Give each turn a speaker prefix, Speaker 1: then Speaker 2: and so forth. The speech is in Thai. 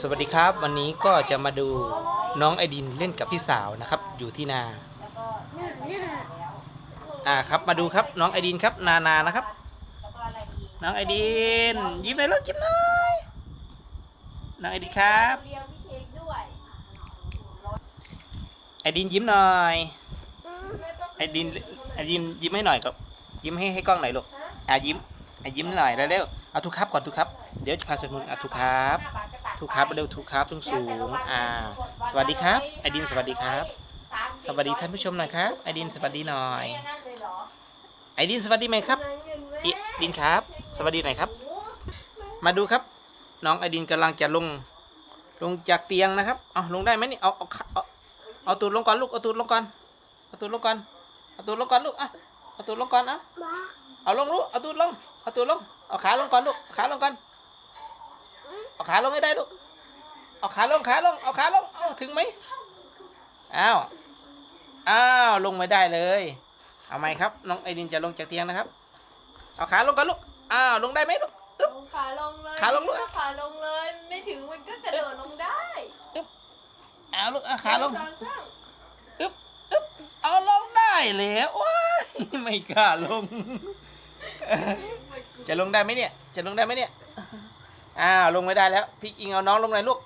Speaker 1: สวัสดีครับวันนี้ก็จะมาดูน้องไอดินเล่นกับพี่สาวนะครับ อยู่ที่นาอ่าครับมาดูครับน้องไอดินครับนานานะครับ น้องไอดินยิ้มหน่อยลูกยิ้มหน่อยน้องไอดินครับไอดินยิ้มหน่อยไอดินไอดินยิ้มให้หน่อยครับยิ้มให้ให้กล้องหน่อยลูกอ่ายิ้มอะยิ้มหน่อยแล้วเร็วเอาทุกครับก่อนทุกครับ เดี๋ยวจะพาสวดมนต์อะทุกครับทุกครับเร็วทุกครับสูงสูงอ่า สวัสดีครับ ไอดินสวัสดีครับ สวัสดีท่านผู้ชมหน่อยครับ ไอดินสวัสดีหน่อย ไอดินสวัสดีไหมครับอดินครับ สวัสดีหน่อยครับ มาดูครับ น้องไอดินกำลังจะลง ลงจากเตียงนะครับ เอาลงได้ไหมนี่ เอาเอาเอาเอาตูดลงก่อนลูก เอาตูดลงก่อน เอาตูดลงก่อน เอาตูดลงก่อนลูกอะเอาตูดลงก่อนอะเอาลงลูก เอาตูดลง เอาตูดลง เอาขาลงก่อนลูก ขาลงก่อน เอาขาลงให้ได้ลูก เอาขาลงขาลง เอาขาลง เอาถึงไหมอ้าว อ้าว ลงไม่ได้เลย เอาไหมครับ น้องไอดินจะลงจากเตียงนะครับ เอาขาลงก่อนลูก อ้าว ลงได้ไหมลูกอึ๊บ
Speaker 2: ขาลงเลย
Speaker 1: ขาลงด้วย
Speaker 2: ขาลงเลย ไม่ถึงมันก็กระโดดลงได้
Speaker 1: เอาลูกเอาขาลง
Speaker 2: สองสาม
Speaker 1: อึ๊บอึ๊บเอาลงได้แล้วว้ายไม่กล้าลง จะลงได้ไหมเนี่ย จะลงได้ไหมเนี่ย อ้าวลงไม่ได้แล้วพี่อิงเอาน้องลงหน่อยลูก